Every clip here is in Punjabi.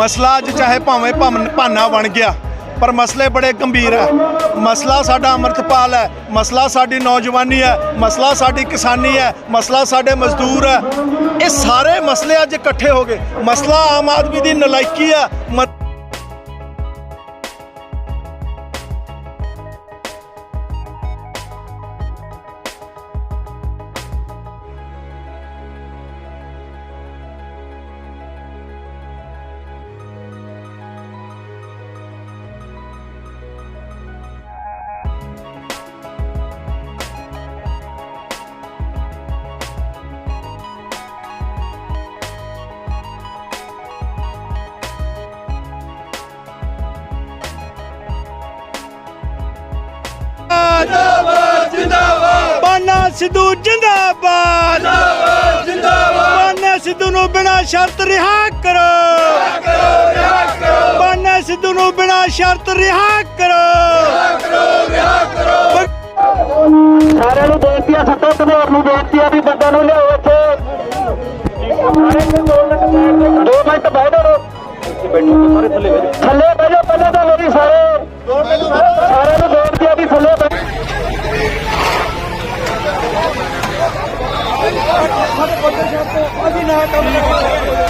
ਮਸਲਾ ਅੱਜ ਚਾਹੇ ਭਾਵੇਂ ਭੰਨ- ਭਾਨਾ ਬਣ ਗਿਆ, ਪਰ ਮਸਲੇ ਬੜੇ ਗੰਭੀਰ ਹੈ ਮਸਲਾ ਸਾਡਾ ਅੰਮ੍ਰਿਤਪਾਲ ਹੈ, ਮਸਲਾ ਸਾਡੀ ਨੌਜਵਾਨੀ ਹੈ, ਮਸਲਾ ਸਾਡੀ ਕਿਸਾਨੀ ਹੈ, ਮਸਲਾ ਸਾਡੇ ਮਜ਼ਦੂਰ ਹੈ। ਇਹ ਸਾਰੇ ਮਸਲੇ ਅੱਜ ਇਕੱਠੇ ਹੋ ਗਏ। ਮਸਲਾ ਆਮ ਆਦਮੀ ਦੀ ਨਲਾਇਕੀ ਹੈ ਸਿੱਧੂ ਜਿੰਦਾਬਾਦ। ਜਿੰਦਾਬਾਦ ਜਿੰਦਾਬਾਦ। ਬਾਨਾ ਸਿੱਧੂ ਨੂੰ ਬਿਨਾਂ ਸ਼ਰਤ ਰਿਹਾ ਕਰੋ। ਕਰੋ ਰਿਹਾ ਕਰੋ। ਬਾਨਾ ਸਿੱਧੂ ਨੂੰ ਬਿਨਾਂ ਸ਼ਰਤ ਰਿਹਾ ਕਰੋ। ਸਾਰਿਆਂ ਨੂੰ ਬੇਨਤੀ ਆ ਸੱਤੋ ਧਨੇਰ ਨੂੰ ਬੇਨਤੀ ਆ ਵੀ ਬੰਦਿਆਂ ਨੂੰ ਲਿਆਓ ਇੱਥੇ। ਦੋ ਮਿੰਟ ਬਹਿ ਜਾਓ। ਥੱਲੇ ਜਾਓ। ਪਹਿਲਾਂ ਤਾਂ ਮੇਰੀ ਸਾਰੇ। ਸਾਰਿਆਂ ਨੂੰ অধিনায়ক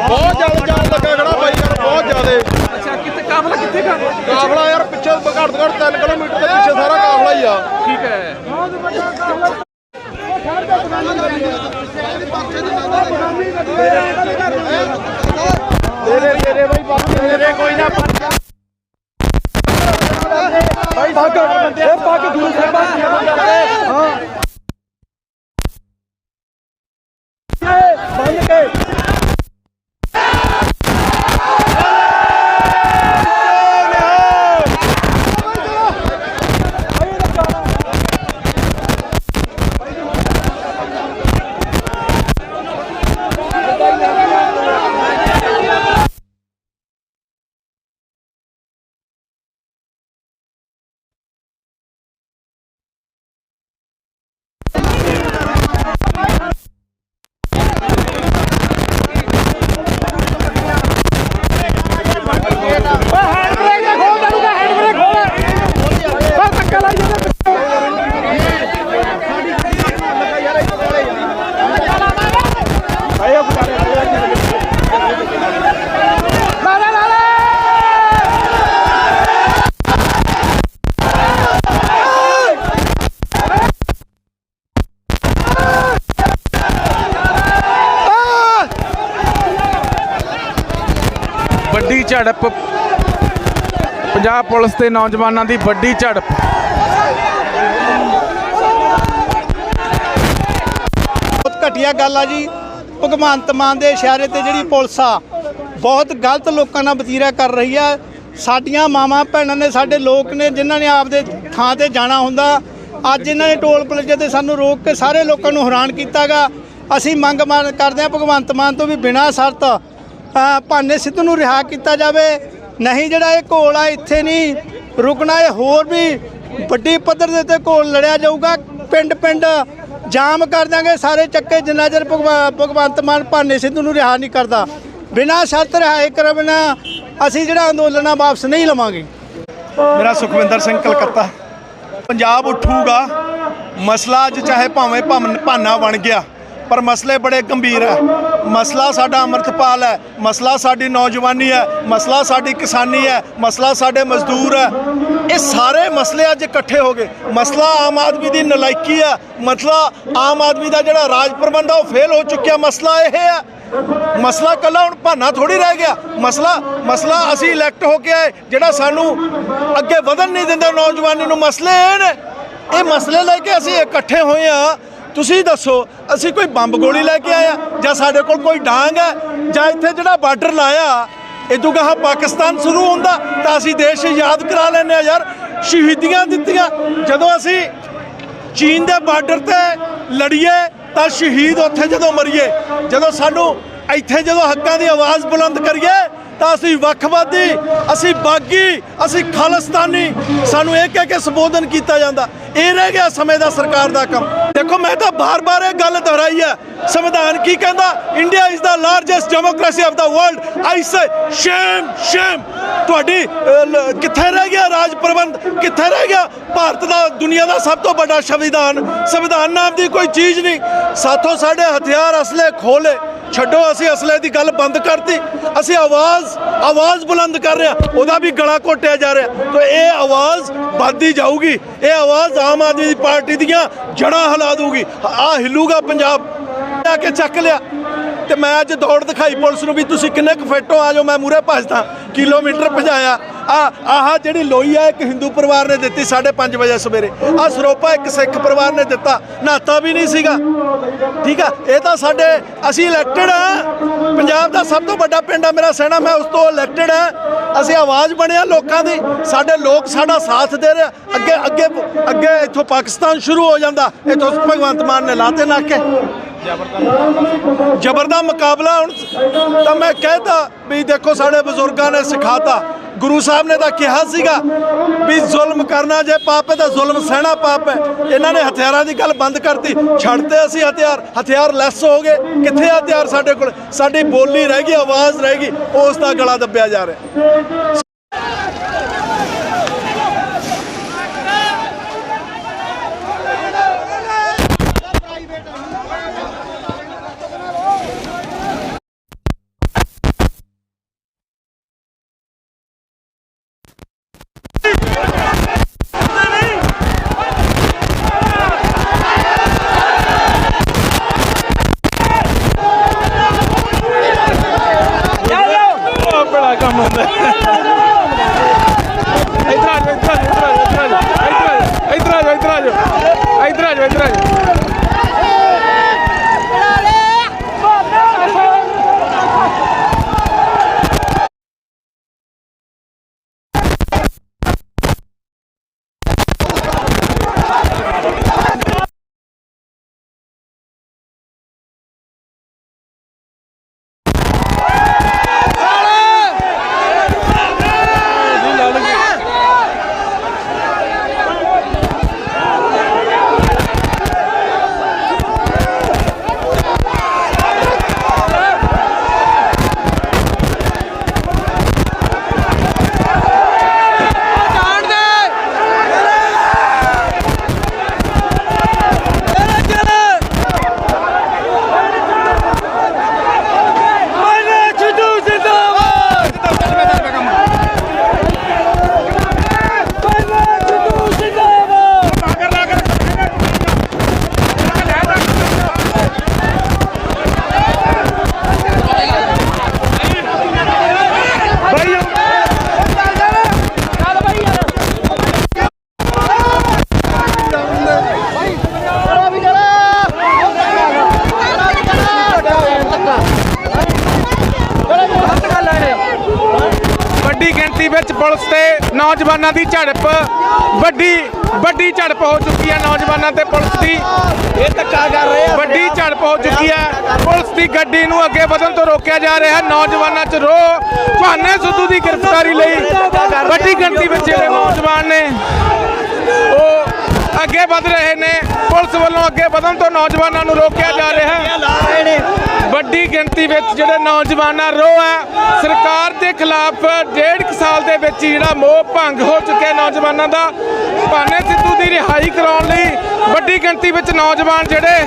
ਬਹੁਤ ਜ਼ਿਆਦਾ ਜਾਮ ਲੱਗਾ ਖੜਾ ਬਾਈ ਯਾਰ ਬਹੁਤ ਜ਼ਿਆਦਾ। ਅੱਛਾ ਕਿੱਥੇ ਕਾਫਲਾ ਕਿੱਥੇ ਕਾਫਲਾ ਯਾਰ ਪਿੱਛੇ ਘੱਟ ਤੋਂ ਘੱਟ 3 ਕਿਲੋਮੀਟਰ ਦੇ ਪਿੱਛੇ ਸਾਰਾ ਕਾਫਲਾ ਹੀ ਆ। ਤੇਰੇ ਤੇਰੇ ਬਾਈ ਬਾਕੀ ਤੇਰੇ ਕੋਈ ਨਾ ਬਾਈ ਇਹ ਪੱਗ ਗੁਰੂ ਸਾਹਿਬਾਨ ਦੀ। ਹਾਂ। ਝੜਪ। ਪੰਜਾਬ ਪੁਲਿਸ ਤੇ ਨੌਜਵਾਨਾਂ ਦੀ ਵੱਡੀ ਝੜਪ। ਬਹੁਤ ਘਟੀਆ ਗੱਲ ਆ ਜੀ। ਭਗਵੰਤ ਮਾਨ ਦੇ ਇਸ਼ਾਰੇ ਤੇ ਜਿਹੜੀ ਪੁਲਿਸ ਆ, ਬਹੁਤ ਗਲਤ ਲੋਕਾਂ ਨਾਲ ਵਤੀਰਾ ਕਰ ਰਹੀ ਆ। ਸਾਡੀਆਂ ਮਾਵਾਂ ਭੈਣਾਂ ਨੇ ਸਾਡੇ ਲੋਕ ਨੇ, ਜਿਨ੍ਹਾਂ ਨੇ ਆਪਦੇ ਥਾਂ ਤੇ ਜਾਣਾ ਹੁੰਦਾ। ਅੱਜ ਇਹਨਾਂ ਨੇ ਟੋਲ ਪਲਾਜ਼ੇ ਤੇ ਸਾਨੂੰ ਰੋਕ ਕੇ ਸਾਰੇ ਲੋਕਾਂ ਨੂੰ ਹੈਰਾਨ ਕੀਤਾਗਾ ਅਸੀਂ ਮੰਗ ਮਾਨ ਕਰਦੇ ਹਾਂ ਭਗਵੰਤ ਮਾਨ ਤੋਂ ਵੀ ਬਿਨਾਂ ਸ਼ਰਤ ਭਾਨੇ ਸਿੱਧੂ ਨੂੰ ਰਿਹਾ ਕੀਤਾ ਜਾਵੇ। ਨਹੀਂ ਜਿਹੜਾ ਇਹ ਘੋਲ ਆ, ਇੱਥੇ ਨਹੀਂ। ਰੁਕਣਾ ਇਹ ਹੋਰ ਵੀ ਵੱਡੀ ਪੱਧਰ ਦੇ ਉੱਤੇ ਘੋਲ ਲੜਿਆ ਜਾਊਗਾ। ਪਿੰਡ ਪਿੰਡ ਜਾਮ ਕਰ ਦਾਂਗੇ ਸਾਰੇ ਚੱਕੇ, ਜਿੰਨਾ ਚਿਰ ਭਗਵਾ- ਭਗਵੰਤ ਮਾਨ ਭਾਨੇ ਸਿੱਧੂ ਨੂੰ ਰਿਹਾ ਨਹੀਂ ਕਰਦਾ। ਬਿਨਾਂ ਸ਼ਰਤ ਰਿਹਾਈ ਕਰ ਬਿਨਾਂ ਅਸੀਂ ਜਿਹੜਾ ਅੰਦੋਲਨ ਆ ਵਾਪਸ ਨਹੀਂ ਲਵਾਂਗੇ। ਮੇਰਾ ਸੁਖਵਿੰਦਰ ਸਿੰਘ ਕਲਕੱਤਾ। ਪੰਜਾਬ ਉੱਠੂਗਾ। ਮਸਲਾ ਅੱਜ ਚਾਹੇ ਭਾਵੇਂ ਭੰਨ- ਭਾਨਾ ਬਣ ਗਿਆ, ਪਰ ਮਸਲੇ ਬੜੇ ਗੰਭੀਰ ਹੈ ਮਸਲਾ ਸਾਡਾ ਅੰਮ੍ਰਿਤਪਾਲ ਹੈ, ਮਸਲਾ ਸਾਡੀ ਨੌਜਵਾਨੀ ਹੈ, ਮਸਲਾ ਸਾਡੀ ਕਿਸਾਨੀ ਹੈ, ਮਸਲਾ ਸਾਡੇ ਮਜ਼ਦੂਰ ਹੈ। ਇਹ ਸਾਰੇ ਮਸਲੇ ਅੱਜ ਇਕੱਠੇ ਹੋ ਗਏ। ਮਸਲਾ ਆਮ ਆਦਮੀ ਦੀ ਨਲਾਇਕੀ ਹੈ, ਮਸਲਾ ਆਮ ਆਦਮੀ ਦਾ ਜਿਹੜਾ ਰਾਜ ਪ੍ਰਬੰਧ ਆ, ਉਹ ਫੇਲ ਹੋ ਚੁੱਕਿਆ। ਮਸਲਾ ਇਹ ਹੈ, ਮਸਲਾ ਕੱਲਾ ਹੁਣ ਭਾਨਾ ਥੋੜੀ ਰਹਿ ਗਿਆ। ਮਸਲਾ ਮਸਲਾ ਅਸੀਂ ਇਲੈਕਟ ਹੋ ਕੇ ਆਏ, ਜਿਹੜਾ ਸਾਨੂੰ ਅੱਗੇ ਵਧਣ ਨਹੀਂ ਦਿੰਦਾ ਨੌਜਵਾਨੀ ਨੂੰ। ਮਸਲੇ ਇਹ ਨੇ, ਇਹ ਮਸਲੇ ਲੈ ਕੇ ਅਸੀਂ ਇਕੱਠੇ ਹੋਏ ਆ ਤੁਸੀਂ ਦੱਸੋ, ਅਸੀਂ ਕੋਈ ਬੰਬ ਗੋਲੀ ਲੈ ਕੇ ਆਇਆ ਜਾਂ ਸਾਡੇ ਕੋਲ ਕੋਈ ਡਾਂਗ ਹੈ? ਜਾਂ ਇੱਥੇ ਜਿਹੜਾ ਬਾਰਡਰ ਲਾਇਆ ਇਦੋਂ ਗਾਹ ਪਾਕਿਸਤਾਨ ਸ਼ੁਰੂ ਹੁੰਦਾ, ਤਾਂ ਅਸੀਂ ਦੇਸ਼ ਯਾਦ ਕਰਾ ਲੈਂਦੇ ਆ ਯਾਰ। ਸ਼ਹੀਦੀਆਂ ਦਿੱਤੀਆਂ। ਜਦੋਂ ਅਸੀਂ ਚੀਨ ਦੇ ਬਾਰਡਰ ਤੇ ਲੜੀਏ, ਤਾਂ ਸ਼ਹੀਦ ਉੱਥੇ ਜਦੋਂ ਮਰੀਏ। ਜਦੋਂ ਸਾਨੂੰ ਇੱਥੇ ਜਦੋਂ ਹੱਕਾਂ ਦੀ ਆਵਾਜ਼ ਬੁਲੰਦ ਕਰੀਏ, ਤਾਂ ਅਸੀਂ ਵੱਖਵਾਦੀ, ਅਸੀਂ ਬਾਗੀ, ਅਸੀਂ ਖਾਲਿਸਤਾਨੀ। ਸਾਨੂੰ ਇਹ ਕਹਿ ਕੇ ਸੰਬੋਧਨ ਕੀਤਾ ਜਾਂਦਾ। ਇਹ ਰਹਿ ਗਿਆ ਸਮੇਂ ਦਾ ਸਰਕਾਰ ਦਾ ਕੰਮ। ਦੇਖੋ, ਮੈਂ ਤਾਂ ਬਾਰ-ਬਾਰ ਇਹ ਗੱਲ ਦੁਹਰਾਈ ਹੈ। ਸੰਵਿਧਾਨ ਕੀ ਕਹਿੰਦਾ? India is the largest democracy of the world I say shame shame ਤੁਹਾਡੀ ਕਿੱਥੇ ਰਹਿ ਗਿਆ ਰਾਜ ਪ੍ਰਬੰਧ? ਕਿੱਥੇ ਰਹਿ ਗਿਆ? ਭਾਰਤ ਦਾ, ਦੁਨੀਆ ਦਾ ਸਭ ਤੋਂ ਵੱਡਾ ਸੰਵਿਧਾਨ। ਸੰਵਿਧਾਨ ਨਾਮ ਦੀ ਕੋਈ ਚੀਜ਼ ਨਹੀਂ। ਸਾਥੋਂ ਸਾਡੇ ਹਥਿਆਰ ਅਸਲੇ ਖੋਲੇ। ਛੱਡੋ, ਅਸੀਂ ਅਸਲੇ ਦੀ ਗੱਲ ਬੰਦ ਕਰਤੀ। ਅਸੀਂ ਆਵਾਜ਼ ਆਵਾਜ਼ ਬੁਲੰਦ ਕਰ ਰਿਹਾ ਉਹਦਾ ਵੀ ਗਲਾ ਘੋਟਿਆ ਜਾ ਰਿਹਾ। ਤਾਂ ਇਹ ਆਵਾਜ਼ ਵੱਧਦੀ ਜਾਊਗੀ। ਇਹ ਆਵਾਜ਼ ਆਮ ਆਦਮੀ ਪਾਰਟੀ ਦੀਆਂ ਜੜਾਂ ਹਿਲਾ ਦੂਗੀ ਆ ਹਿੱਲੂਗਾ ਪੰਜਾਬ। ਆ ਕੇ ਚੱਕ ਲਿਆ। ਤੇ ਮੈਂ ਅੱਜ ਦੌੜ ਦਿਖਾਈ ਪੁਲਿਸ ਨੂੰ ਵੀ ਤੁਸੀਂ ਕਿੰਨੇ ਕੁ ਫਿੱਟ ਹੋ? ਆ ਜਾਓ, ਮੈਂ ਮੂਰੇ ਭੱਜਦਾ। ਕਿਲੋਮੀਟਰ ਭਜਾਇਆ। ਆ, ਆਹ ਜਿਹੜੀ ਲੋਈ ਆ, ਇੱਕ ਹਿੰਦੂ ਪਰਿਵਾਰ ਨੇ ਦਿੱਤੀ 5:30 ਵਜੇ ਸਵੇਰੇ। ਆ ਸਰੋਪਾ ਇੱਕ ਸਿੱਖ ਪਰਿਵਾਰ ਨੇ ਦਿੱਤਾ। ਨਾਤਾ ਵੀ ਨਹੀਂ ਸੀਗਾ। ਠੀਕ ਆ? ਇਹ ਤਾਂ ਸਾਡੇ, ਅਸੀਂ ਇਲੈਕਟਡ ਆ। ਪੰਜਾਬ ਦਾ ਸਭ ਤੋਂ ਵੱਡਾ ਪਿੰਡ ਆ ਮੇਰਾ ਸੈਣਾ ਮੈਂ ਉਸ ਤੋਂ ਇਲੈਕਟਡ ਆ। ਅਸੀਂ ਆਵਾਜ਼ ਬਣਿਆ ਲੋਕਾਂ ਦੀ। ਸਾਡੇ ਲੋਕ ਸਾਡਾ ਸਾਥ ਦੇ ਰਹੇ ਅੱਗੇ ਅੱਗੇ ਅੱਗੇ ਇੱਥੋਂ ਪਾਕਿਸਤਾਨ ਸ਼ੁਰੂ ਹੋ ਜਾਂਦਾ। ਇੱਥੋਂ ਭਗਵੰਤ ਮਾਨ ਨੇ ਲਾਤੇ ਨਾਕੇ ਜ਼ਬਰ ਦਾ ਮੁਕਾਬਲਾ ਹੁਣ ਤਾਂ ਮੈਂ ਕਹਿਤਾ ਵੀ ਦੇਖੋ ਸਾਡੇ ਬਜ਼ੁਰਗਾਂ ਨੇ ਸਿਖਾਤਾ। ਗੁਰੂ ਸਾਹਿਬ ਨੇ ਤਾਂ ਕਿਹਾ ਸੀਗਾ ਵੀ ਜ਼ੁਲਮ ਕਰਨਾ ਜੇ ਪਾਪ ਹੈ ਤਾਂ ਜ਼ੁਲਮ ਸਹਿਣਾ ਪਾਪ ਹੈ। ਇਹਨਾਂ ਨੇ ਹਥਿਆਰਾਂ ਦੀ ਗੱਲ ਬੰਦ ਕਰਤੀ। ਛੱਡਤੇ ਅਸੀਂ ਹਥਿਆਰ। ਹਥਿਆਰ ਲੈਸ ਹੋ ਗਏ। ਕਿੱਥੇ ਹਥਿਆਰ ਸਾਡੇ ਕੋਲ? ਸਾਡੀ ਬੋਲੀ ਰਹਿ ਗਈ, ਆਵਾਜ਼ ਰਹਿ ਗਈ। ਉਸ ਦਾ ਗਲਾ ਦੱਬਿਆ ਜਾ ਰਿਹਾ। velho! ਨੌਜਵਾਨਾਂ ਦੀ ਝੜਪ। ਵੱਡੀ ਵੱਡੀ ਝੜਪ ਹੋ ਚੁੱਕੀ ਹੈ ਨੌਜਵਾਨਾਂ ਤੇ ਪੁਲਿਸ ਦੀ। ਇਹ ਧੱਕਾ ਕਰ ਰਹੇ ਆ। ਵੱਡੀ ਝੜਪ ਹੋ ਚੁੱਕੀ ਹੈ। ਪੁਲਿਸ ਦੀ ਗੱਡੀ ਨੂੰ ਅੱਗੇ ਵਧਣ ਤੋਂ ਰੋਕਿਆ ਜਾ ਰਿਹਾ ਹੈ। ਨੌਜਵਾਨਾਂ 'ਚ ਰੋਹ। ਭਾਨੇ ਸਿੱਧੂ ਦੀ ਗ੍ਰਿਫਤਾਰੀ ਲਈ ਵੱਡੀ ਗਿਣਤੀ ਵਿੱਚ ਜਿਹੜੇ ਨੌਜਵਾਨ ਨੇ ਉਹ ਅੱਗੇ ਵਧ ਰਹੇ ਨੇ। ਪੁਲਿਸ ਵੱਲੋਂ ਅੱਗੇ ਵਧਣ ਤੋਂ ਨੌਜਵਾਨਾਂ ਨੂੰ ਰੋਕਿਆ ਜਾ ਰਿਹਾ ਹੈ। ਵੱਡੀ ਗਿਣਤੀ ਵਿੱਚ ਜਿਹੜੇ ਨੌਜਵਾਨਾਂ ਰੋਹ ਹੈ, ਸਰਕਾਰ ਦੇ ਖਿਲਾਫ ਡੇਢ ਕੁ ਸਾਲ ਦੇ ਵਿੱਚ ਜਿਹੜਾ ਮੋਹ ਭੰਗ ਹੋ ਚੁੱਕਿਆ ਨੌਜਵਾਨਾਂ ਦਾ, ਭਾਨੇ ਸਿੱਧੂ ਦੀ ਰਿਹਾਈ ਕਰਾਉਣ ਲਈ ਵੱਡੀ ਗਿਣਤੀ ਵਿੱਚ ਨੌਜਵਾਨ ਜਿਹੜੇ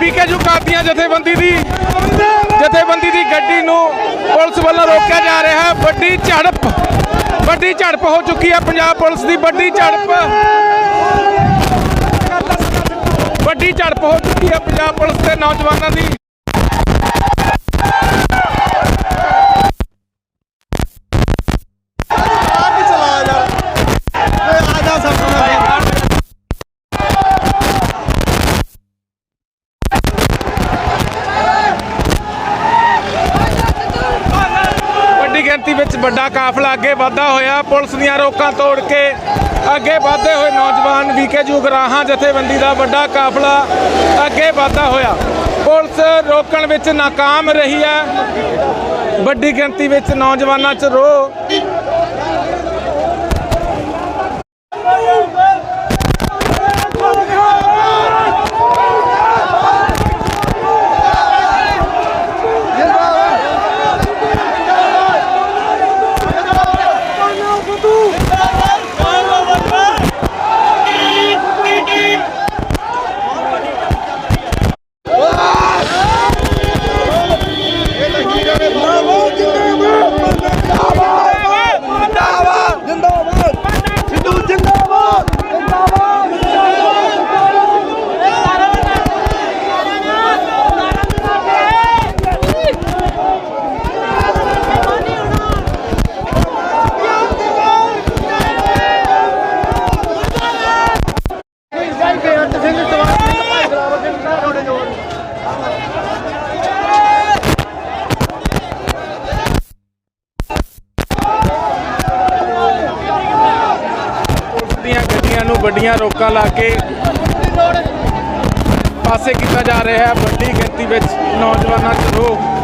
ਬੀਕੇ ਜੂ ਕਾਦੀਆਂ ਜਥੇਬੰਦੀ ਦੀ ਜਥੇਬੰਦੀ ਦੀ ਗੱਡੀ ਨੂੰ ਪੁਲਿਸ ਵੱਲੋਂ ਰੋਕਿਆ ਜਾ ਰਿਹਾ ਹੈ। ਵੱਡੀ ਝੜਪ ਵੱਡੀ ਝੜਪ ਹੋ ਚੁੱਕੀ ਹੈ ਪੰਜਾਬ ਪੁਲਿਸ ਦੀ, ਵੱਡੀ ਝੜਪ। ਵੱਡੀ ਝੜਪ ਹੋ ਚੁੱਕੀ ਹੈ ਪੰਜਾਬ ਪੁਲਿਸ ਤੇ ਨੌਜਵਾਨਾਂ ਦੀ। ਵੱਡੀ ਗਿਣਤੀ ਵਿੱਚ ਵੱਡਾ ਕਾਫਲਾ ਅੱਗੇ ਵਧਦਾ ਹੋਇਆ। ਪੁਲਿਸ ਦੀਆਂ ਰੋਕਾਂ ਤੋੜ ਕੇ ਅੱਗੇ ਵਧਦੇ ਹੋਏ ਨੌਜਵਾਨ ਵੀਕੇ ਜੁਗਰਾਹਾਂ ਜਥੇਬੰਦੀ ਦਾ ਵੱਡਾ ਕਾਫਲਾ ਅੱਗੇ ਵਧਦਾ ਹੋਇਆ। ਪੁਲਿਸ ਰੋਕਣ ਵਿੱਚ ਨਾਕਾਮ ਰਹੀ ਹੈ। ਵੱਡੀ ਗਿਣਤੀ ਵਿੱਚ ਨੌਜਵਾਨਾਂ 'ਚ ਰੋਹ ਰੋਕਾ ਲਾ ਕੇ ਪਾਸੇ ਕੀਤਾ ਜਾ ਰਿਹਾ ਹੈ ਵੱਡੀ ਗਿਣਤੀ ਵਿੱਚ ਨੌਜਵਾਨਾਂ 'ਚ ਰੋਹ